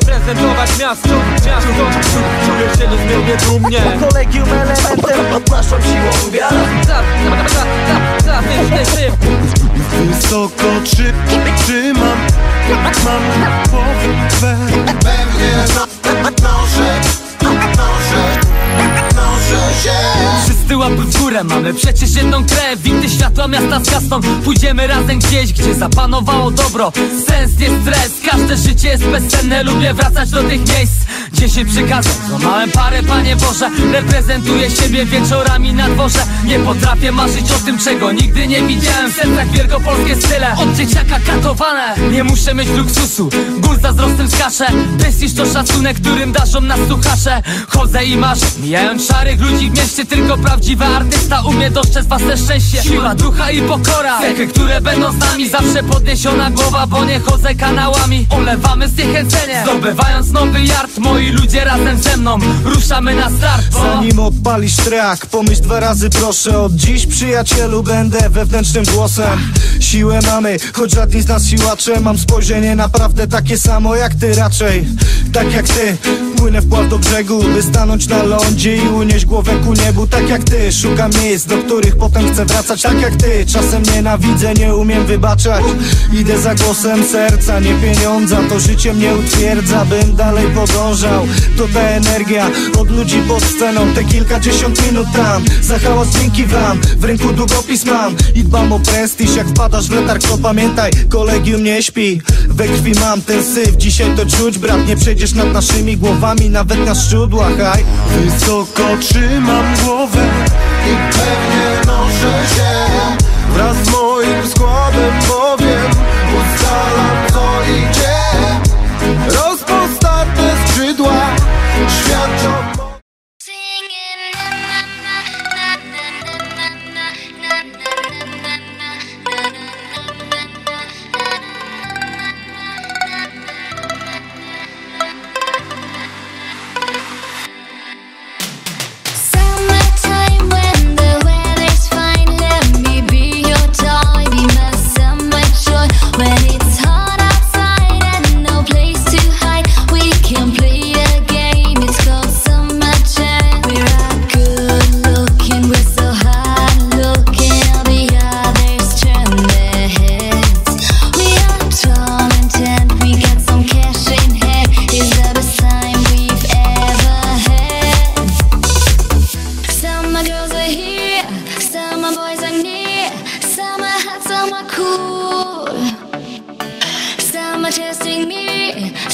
reprezentować miasto Miasto, czuję się niezmiernie dumnie Po kolegium elementem pod naszą siłą wiara Za, za, za, za, za, ty, ty, ty. Wysoko trzy, trzymam Mam głowę górę, mamy? Przecież jedną krew I gdy światła miasta zgasną, pójdziemy razem gdzieś Gdzie zapanowało dobro, sens, nie stres Każde życie jest bezcenne, lubię wracać do tych miejsc Dziesięć przykazań, złamałem parę, Panie Boże Reprezentuję siebie wieczorami na dworze. Nie potrafię marzyć o tym, czego nigdy nie widziałem W centrach wielkopolskie style, od dzieciaka katowane. Nie muszę mieć luksusu, ból zazdrostem skaszę Prestiż to szacunek, którym daszą nas słuchacze. Chodzę i marzę, mijając szarych ludzi w mieście Tylko prawdziwy artysta umie dostrzec własne szczęście. Siła ducha i pokora, cechy, które będą z nami Zawsze podniesiona głowa, bo nie chodzę kanałami. Olewamy zniechęcenie, zdobywając nowy yard Moi ludzie razem ze mną, ruszamy na start bo... Zanim odpalisz track, pomyśl dwa razy proszę. Od dziś przyjacielu będę wewnętrznym głosem. Siłę mamy, choć żadni z nas siłacze. Mam spojrzenie naprawdę takie samo jak ty raczej Tak jak ty, płynę wpław do brzegu By stanąć na lądzie i unieść głowę ku niebu. Tak jak ty, szukam miejsc, do których potem chcę wracać. Tak jak ty, czasem nienawidzę, nie umiem wybaczać. Idę za głosem serca, nie pieniądza To życie mnie utwierdza, bym dalej podążał. To ta energia od ludzi pod sceną. Te kilkadziesiąt minut tam, za hałas dzięki wam W ręku długopis mam i dbam o prestiż. Jak wpadasz w letarg, to pamiętaj, kolegium nie śpi. We krwi mam ten syf, dzisiaj to czuć brat Nie przejdziesz nad naszymi głowami, nawet na szczudłach Aj, wysoko trzymam głowę I pewnie